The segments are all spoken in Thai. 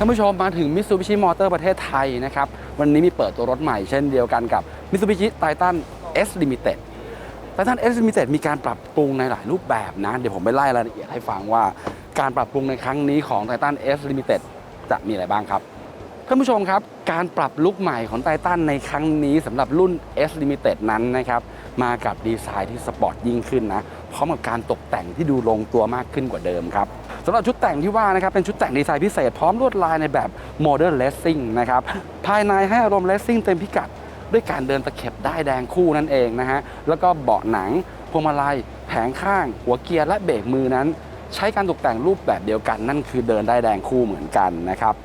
ท่านผู้ชมมาถึง Mitsubishi Motor ประเทศไทยนะครับ วันนี้มีเปิดตัวรถใหม่เช่นเดียวกันกับ Mitsubishi Titan S Limited Titan S Limited มีการปรับปรุงในหลายรูปแบบนะ เดี๋ยวผมไปไล่รายละเอียดให้ฟังว่า การปรับปรุงในครั้งนี้ของ Titan S Limited จะมีอะไรบ้างครับ ท่านผู้ชมครับ การปรับลุคใหม่ของไททันในครั้งนี้สำหรับรุ่น S Limited นั้นนะครับมากับดีไซน์ที่สปอร์ตยิ่งขึ้นนะพร้อมกับการตกแต่งที่ดูลงตัวมากขึ้นกว่าเดิมครับสำหรับชุดแต่งที่ว่านะครับเป็นชุดแต่งดีไซน์พิเศษพร้อมลวดลายในแบบ Modern Racing นะครับภายในให้อารมณ์ Racing เต็มพิกัดด้วยการเดินตะเข็บได้แดงคู่นั่นเองนะฮะแล้วก็เบาะหนังพวงมาลัยแผงข้าง หัวเกียร์และเบรกมือนั้น ใช้การตกแต่งรูปแบบเดียวกันนั่นคือเดินได้แดงคู่เหมือนกันนะครับ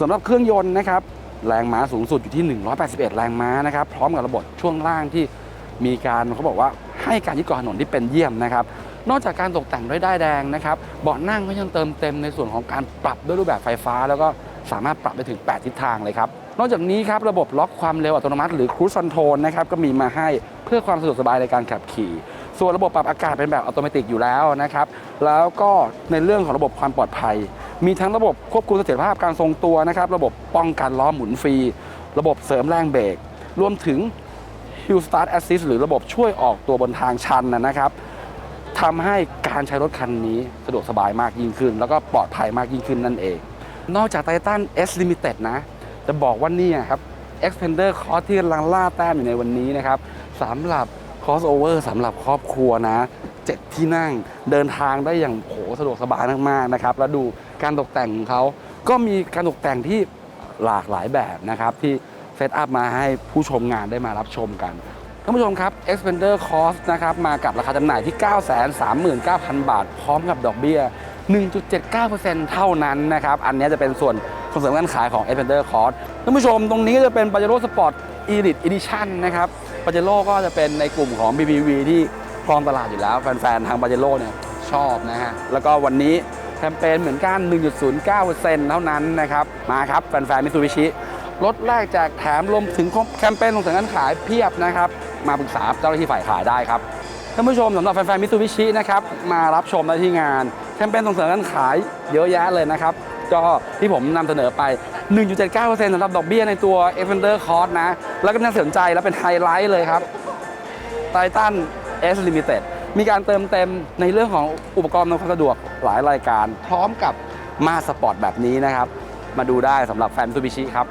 สำหรับเครื่องยนต์นะครับแรงม้าสูงสุดอยู่ที่ 181 แรงม้านะครับ พร้อมกับระบบช่วงล่างที่มีการเขาบอกว่าให้การยึดเกาะถนนที่เป็นเยี่ยมนะครับ นอกจากการตกแต่งด้วยด้ายแดงนะครับเบาะนั่งก็ยังเติมเต็มในส่วนของการปรับด้วยรูปแบบไฟฟ้า แล้วก็สามารถปรับได้ถึง 8 ทิศทางเลยครับ นอกจากนี้ครับระบบล็อกความเร็วอัตโนมัติหรือ Cruise Control นะครับก็มีมาให้เพื่อความสะดวกสบายในการขับขี่ ส่วนระบบปรับอากาศเป็นแบบอัตโนมัติอยู่แล้วนะครับ แล้วก็ในเรื่องของระบบความปลอดภัย มีทั้งระบบควบคุมเสถียรภาพการทรงตัวนะครับ ระบบป้องกันล้อหมุนฟรี ระบบเสริมแรงเบรก รวมถึง Hill Start Assist หรือระบบช่วยออกตัวบนทางชันนะครับทำให้การใช้รถคันนี้สะดวกสบายมากยิ่งขึ้น แล้วก็ปลอดภัยมากยิ่งขึ้นนั่นเอง นอกจาก Titan S Limited นะ จะบอกว่านี่ครับ Expander Cross ที่กำลังล่าแต้มอยู่ในวันนี้นะครับสำหรับ crossover สำหรับครอบครัวนะเจ็ดที่นั่งเดินทางได้อย่างโหสะดวกสบายมากๆนะครับ แล้วดู การตกแต่งของเขาก็มีการตกแต่งที่หลากหลายแบบนะครับ ที่เซตอัพมาให้ผู้ชมงานได้มารับชมกันท่านผู้ชมครับ Expander Cost นะครับมากับราคาจำหน่ายที่ 939,000 บาท พร้อมกับดอกเบี้ย 1.79%เท่านั้นนะครับ อันนี้จะเป็นส่วนส่งเสริมการขายของ Expander Cost ท่านผู้ชมตรงนี้ก็จะเป็น Pajero Sport Elite Edition นะครับ Pajero ก็จะเป็นในกลุ่มของ BBV ที่ครองตลาดอยู่แล้ว แฟน ๆ ทาง Pajero เนี่ยชอบนะฮะแล้วก็วันนี้ แคมเปญเหมือนกัน 1.09%เท่านั้นนะครับ มาครับแฟนๆมิซูบิชิลดแรกแจกแถมรวมถึงแคมเปญส่งเสริมการขายเพียบนะครับ มาปรึกษาเจ้าหน้าที่ฝ่ายขายได้ครับท่านผู้ชมสำหรับแฟนๆมิ t ูบิชินะครับมารับชมได้ที่งานแคมเปญส่งเสริมการขายเยอะแยะเลยนะครับก็ที่ผมนำเสนอไป 1.79%สำหรับดอกเบี้ยในตัว e f e n d e r Cost นะ แล้วก็น่าสนใจและเป็นไฮไลท์เลยครับ Titan S Limited มีการเติมเต็มในเรื่องของอุปกรณ์อำนวยความสะดวกหลายรายการ พร้อมกับมาสปอร์ตแบบนี้นะครับ มาดูได้สำหรับแฟนซูบิชิครับ